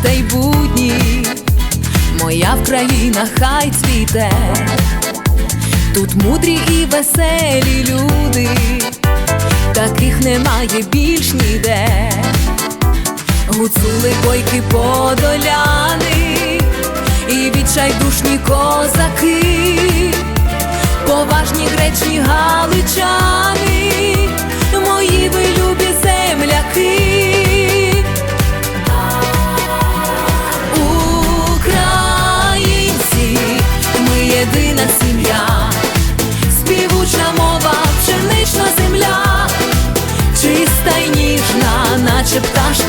свята й будні, моя Вкраїна хай цвіте, тут мудрі і веселі люди, таких немає більш ніде. Гуцули бойки подоляни. І відчайдушні козаки, поважні гречні галичани,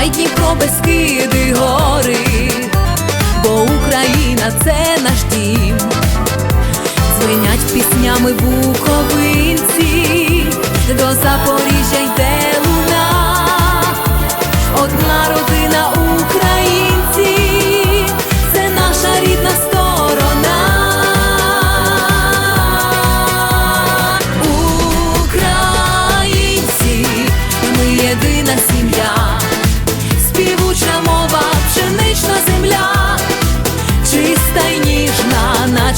Дунай, Дніпро, Бескиди, гори, бо Україна це наш дім. звинять піснями буковинці, до Запоріжжя йде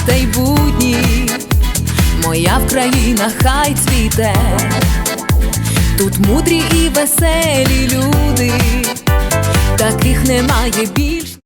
свята й будні, моя Вкраїна хай цвіте. Тут мудрі і веселі люди, таких немає більш.